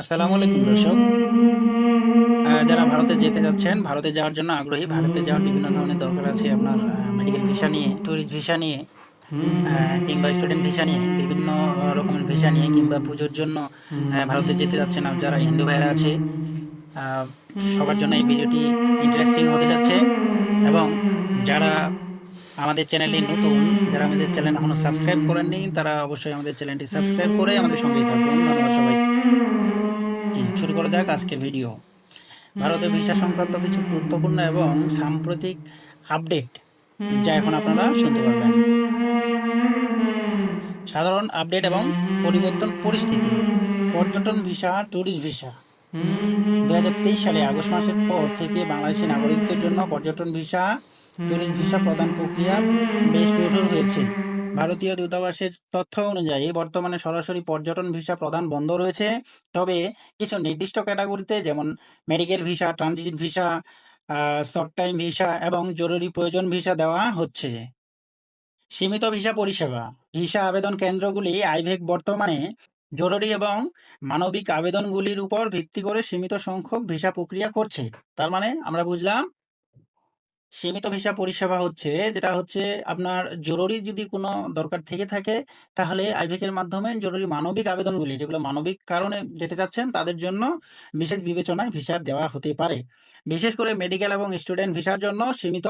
আসসালামু আলাইকুম, দর্শক। যারা ভারতে যেতে যাচ্ছেন, ভারতে যাওয়ার জন্য আগ্রহী, ভারতে যাওয়ার বিভিন্ন ধরনের দরকার আছে আপনার মেডিকেল ভিসা নিয়ে ট্যুরিস্ট ভিসা নিয়ে কিংবা স্টুডেন্ট ভিসা নিয়ে, বিভিন্ন রকমের ভিসা নিয়ে কিংবা পুজোর জন্য ভারতে যেতে যাচ্ছেন আর যারা হিন্দু ভাইরা আছে সবার জন্য এই ভিডিওটি ইন্টারেস্টিং হতে যাচ্ছে এবং যারা আমাদের চ্যানেলে নতুন, যারা আমাদের চ্যানেল এখনও সাবস্ক্রাইব করেননি, তারা অবশ্যই আমাদের চ্যানেলটি সাবস্ক্রাইব করে আমাদের সঙ্গেই থাকুন। ধন্যবাদ সবাই। শুরু করা যাক আজকের ভিডিও। ভারতের ভিসা সংক্রান্ত কিছু গুরুত্বপূর্ণ এবং সাম্প্রতিক আপডেট, যা এখন আপনারা শুনতে পারবেন। সাধারণ আপডেট এবং পরিবর্তন পরিস্থিতি। পর্যটন ভিসা, ট্যুরিস্ট ভিসা। দু হাজার তেইশ সালে আগস্ট মাসের পর থেকে বাংলাদেশি নাগরিকদের জন্য পর্যটন ভিসা ট্যুরিস্ট ভিসা প্রদান প্রক্রিয়া বেশ কঠোর হয়েছে। ভারতীয় দূতাবাসের তথ্য অনুযায়ী বর্তমানে সরাসরি পর্যটন ভিসা প্রদান বন্ধ রয়েছে। তবে কিছু নির্দিষ্ট ক্যাটাগরিতে যেমন medical visa, transit visa short time visa এবং জরুরি প্রয়োজন ভিসা দেওয়া হচ্ছে। সীমিত ভিসা পরিষেবা, ভিসা আবেদন কেন্দ্রগুলি আইভেক বর্তমানে জরুরি এবং মানবিক আবেদনগুলির উপর ভিত্তি করে সীমিত সংখ্যক ভিসা প্রক্রিয়া করছে। তার মানে আমরা বুঝলাম সীমিত ভিসা পরিষেবা হচ্ছে, যেটা হচ্ছে আপনার জরুরি যদি কোনো দরকার থেকে থাকে, তাহলে আইভেকের মাধ্যমে জরুরি মানবিক আবেদনগুলি, যেগুলো মানবিক কারণে যেতে চাচ্ছেন, তাদের জন্য বিশেষ বিবেচনায় ভিসা দেওয়া হতে পারে। বিশেষ করে মেডিকেল এবং স্টুডেন্ট ভিসার জন্য সীমিত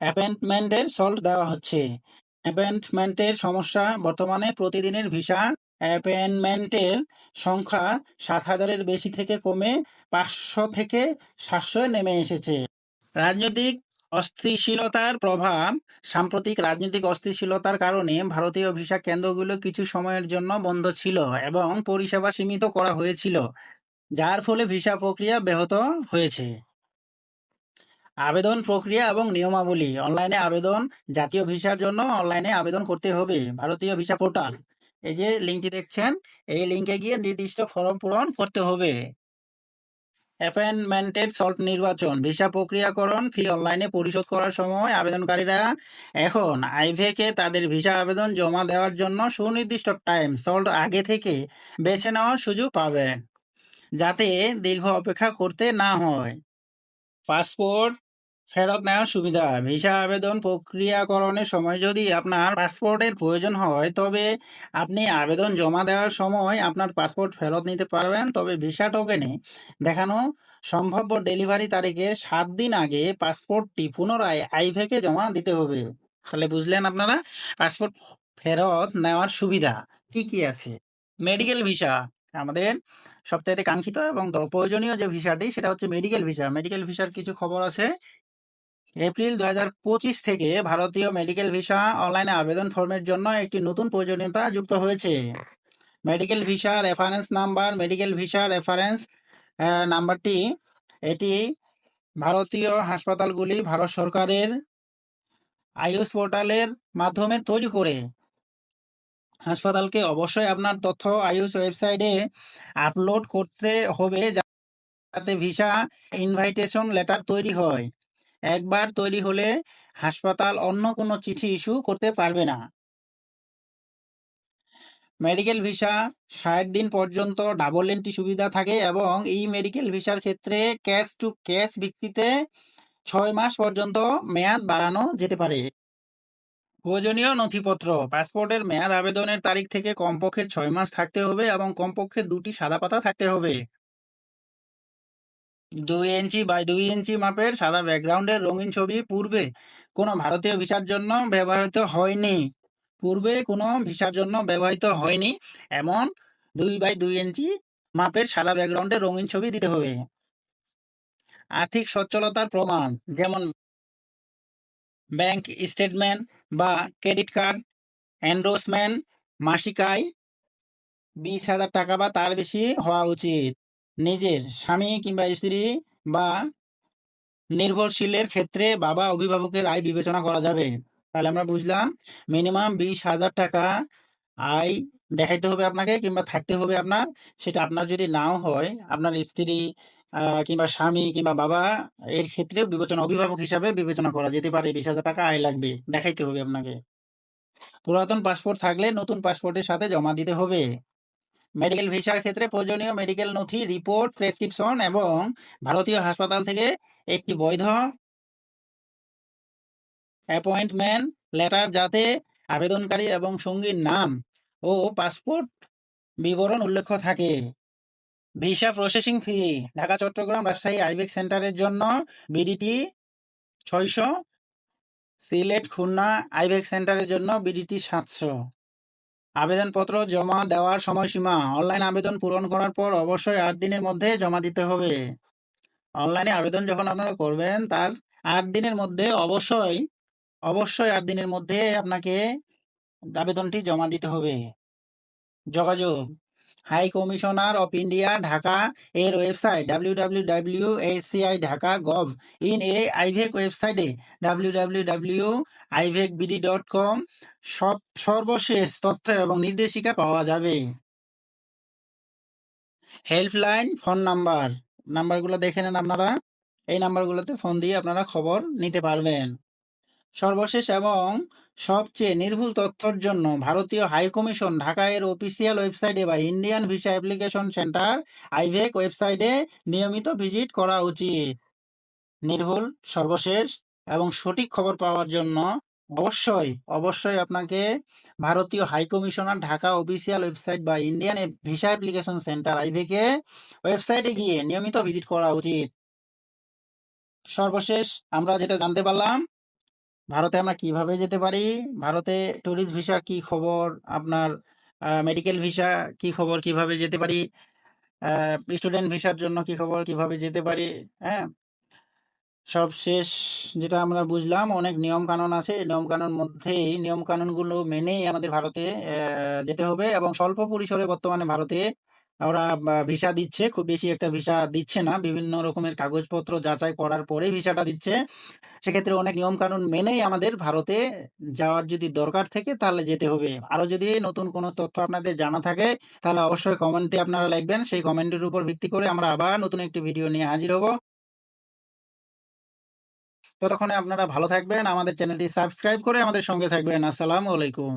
অ্যাপয়েন্টমেন্টের সল্ট দেওয়া হচ্ছে। অ্যাপয়েন্টমেন্টের সমস্যা বর্তমানে প্রতিদিনের ভিসা অ্যাপয়েন্টমেন্টের সংখ্যা সাত হাজারের বেশি থেকে কমে পাঁচশো থেকে সাতশোয় নেমে এসেছে। রাজনৈতিক অস্থিতিশীলতার প্রভাব, সাম্প্রতিক রাজনৈতিক অস্থিতিশীলতার কারণে ভারতীয় ভিসা কেন্দ্রগুলো কিছু সময়ের জন্য বন্ধ ছিল এবং পরিষেবা সীমিত করা হয়েছিল, যার ফলে ভিসা প্রক্রিয়া ব্যাহত হয়েছে। আবেদন প্রক্রিয়া এবং নিয়মাবলী, অনলাইনে আবেদন, জাতীয় ভিসার জন্য অনলাইনে আবেদন করতে হবে, ভারতীয় ভিসা পোর্টাল। এই যে লিঙ্কটি দেখছেন, এই লিঙ্কে গিয়ে নির্দিষ্ট ফর্ম পূরণ করতে হবে। অ্যাপয়েন্টমেন্টেড সল্ট নির্বাচন, ভিসা প্রক্রিয়াকরণ ফি অনলাইনে পরিশোধ করার সময় আবেদনকারীরা এখন আইভেকে তাদের ভিসা আবেদন জমা দেওয়ার জন্য সুনির্দিষ্ট টাইম সল্ট আগে থেকে বেছে নেওয়ার সুযোগ পাবেন, যাতে দীর্ঘ অপেক্ষা করতে না হয়। পাসপোর্ট ফেরত নেওয়ার সুবিধা ভিসা আবেদন প্রক্রিয়াকরণের সময় যদি আপনার পাসপোর্টের প্রয়োজন হয়, তবে আপনি আবেদন জমা দেওয়ার সময় আপনার পাসপোর্ট ফেরত নিতে পারবেন। তবে ভিসা টোকেনে দেখানো সম্ভাব্য ডেলিভারি তারিখের সাত দিন আগে পাসপোর্টটি পুনরায় আইভেকে জমা দিতে হবে। তাহলে বুঝলেন আপনারা? পাসপোর্ট ফেরত নেওয়ার সুবিধা কি কি আছে? মেডিকেল ভিসা আমাদের সবচাইতে কাঙ্ক্ষিত এবং প্রয়োজনীয় যে ভিসাটি, সেটা হচ্ছে মেডিকেল ভিসা। মেডিকেল ভিসার কিছু খবর আছে। এপ্রিল দু থেকে ভারতীয় মেডিকেল ভিসা অনলাইনে আবেদন ফর্মের জন্য একটি নতুন প্রয়োজনীয়তা যুক্ত হয়েছে। Medical visa reference number, medical visa reference নাম্বারটি, এটি ভারতীয় হাসপাতালগুলি ভারত সরকারের আয়ুষ পোর্টালের মাধ্যমে তৈরি করে। হাসপাতালকে অবশ্যই আপনার তথ্য আয়ুষ ওয়েবসাইটে আপলোড করতে হবে যাতে ভিসা ইনভাইটেশন লেটার তৈরি হয়। একবার তৈরি হলে হাসপাতাল অন্য কোনো চিঠি ইস্যু করতে পারবে না। মেডিকেল ভিসা ষাট দিন পর্যন্ত ডাবল এন্ট্রি সুবিধা থাকে এবং এই মেডিকেল ভিসার ক্ষেত্রে ক্যাশ টু ক্যাশ ভিত্তিতে ছয় মাস পর্যন্ত মেয়াদ বাড়ানো যেতে পারে। প্রয়োজনীয় নথিপত্র, পাসপোর্টের মেয়াদ আবেদনের তারিখ থেকে কমপক্ষে ছয় মাস থাকতে হবে এবং কমপক্ষে দুটি সাদা পাতা থাকতে হবে। দুই ইঞ্চি বাই দুই ইঞ্চি মাপের সাদা ব্যাকগ্রাউন্ডের রঙিন ছবি পূর্বে কোনো ভারতীয় ভিসার জন্য ব্যবহৃত হয়নি। পূর্বে কোনো ভিসার জন্য ব্যবহৃত হয়নি। এমন দুই বাই দুই ইঞ্চি মাপের সাদা ব্যাকগ্রাউন্ডের রঙিন ছবি দিতে হবে। আর্থিক সচ্ছলতার প্রমাণ, যেমন ব্যাংক স্টেটমেন্ট বা ক্রেডিট কার্ড এন্ডোর্সমেন্ট মাসিক আয়, বিশ হাজার টাকা বা তার বেশি হওয়া উচিত। নিজের স্বামী কিংবা স্ত্রী বা নির্ভরশীলের ক্ষেত্রে বাবা অভিভাবকের আয় বিবেচনা করা যাবে। তাহলে আমরা বুঝলাম মিনিমাম বিশ হাজার টাকা আয় দেখাইতে হবে আপনাকে কিংবা থাকতে হবে আপনার। সেটা আপনার যদি নাও হয়, আপনার স্ত্রী কিংবা স্বামী কিংবা বাবা, এর ক্ষেত্রে বিবেচনা, অভিভাবক হিসাবে বিবেচনা করা যেতে পারে। বিশ হাজার টাকা আয় লাগবে, দেখাইতে হবে আপনাকে। পুরাতন পাসপোর্ট থাকলে নতুন পাসপোর্টের সাথে জমা দিতে হবে। মেডিকেল ভিসার ক্ষেত্রে প্রয়োজনীয় মেডিকেল নথি, রিপোর্ট, প্রেসক্রিপশন এবং ভারতীয় হাসপাতাল থেকে একটি বৈধ অ্যাপয়েন্টমেন্ট লেটার যাতে আবেদনকারী এবং সঙ্গীর নাম ও পাসপোর্ট বিবরণ উল্লেখ থাকে। Visa processing fee Dhaka, Chattogram Rajshahi আইবেক সেন্টারের জন্য বিডিটি ছয়শো, সিলেট খুলনা আইবেক সেন্টারের জন্য বিডিটি সাতশো। আবেদনপত্র জমা দেওয়ার সময়সীমা। অনলাইন আবেদন পূরণ করার পর অবশ্যই আট দিনের মধ্যে জমা দিতে হবে। অনলাইনে আবেদন যখন আপনারা করবেন, তার আট দিনের মধ্যে অবশ্যই অবশ্যই আট দিনের মধ্যে আপনাকে আবেদনটি জমা দিতে হবে। যোগাযোগ high commissioner of India Dhaka এর website W W W HCI Dhaka gov in A IVAC ওয়েবসাইটে W W W IVAC BD dot com সব, সর্বশেষ তথ্য এবং নির্দেশিকা পাওয়া যাবে। হেল্পলাইন ফোন নাম্বার নাম্বারগুলো দেখে নেন আপনারা। এই নাম্বারগুলোতে ফোন দিয়ে আপনারা খবর নিতে পারবেন। সর্বশেষ এবং সবচেয়ে নির্ভুল তথ্যের জন্য ভারতীয় হাইকমিশন ঢাকা এর অফিসিয়াল ওয়েবসাইটে বা Indian visa application centre IVAC ওয়েবসাইটে নিয়মিত ভিজিট করা উচিত। নির্ভুল, সর্বশেষ এবং সঠিক খবর পাওয়ার জন্য অবশ্যই অবশ্যই আপনাকে ভারতীয় high commissioner Dhaka official website বা ইন্ডিয়ান ভিসা অ্যাপ্লিকেশন সেন্টার আইভেকে ওয়েবসাইটে গিয়ে নিয়মিত ভিজিট করা উচিত। সর্বশেষ আমরা যেটা জানতে পারলাম ভারতে আমরা কীভাবে যেতে পারি? ভারতে ট্যুরিস্ট ভিসার কি খবর? আপনার মেডিকেল ভিসা কি খবর? কীভাবে যেতে পারি? স্টুডেন্ট ভিসার জন্য কি খবর? কীভাবে যেতে পারি? হ্যাঁ? সব শেষ যেটা আমরা বুঝলাম, অনেক নিয়ম কানুন আছে। নিয়ম কানুন মধ্যেই নিয়ম কানুনগুলো মেনেই আমাদের ভারতে যেতে হবে এবং স্বল্প পরিসরে বর্তমানে ভারতে ওরা ভিসা দিচ্ছে। খুব বেশি একটা ভিসা দিচ্ছে না। বিভিন্ন রকমের কাগজপত্র যাচাই করার পরেই ভিসাটা দিচ্ছে। সেক্ষেত্রে অনেক নিয়ম কানুন মেনেই আমাদের ভারতে যাওয়ার যদি দরকার থাকে, তাহলে যেতে হবে। আরও যদি নতুন কোনো তথ্য আপনাদের জানা থাকে, তাহলে অবশ্যই কমেন্টে আপনারা লিখবেন। সেই কমেন্টের উপর ভিত্তি করে আমরা আবার নতুন একটি ভিডিও নিয়ে হাজির হব। ততক্ষণে আপনারা ভালো থাকবেন। আমাদের চ্যানেলটি সাবস্ক্রাইব করে আমাদের সঙ্গে থাকবেন। আসসালামু আলাইকুম।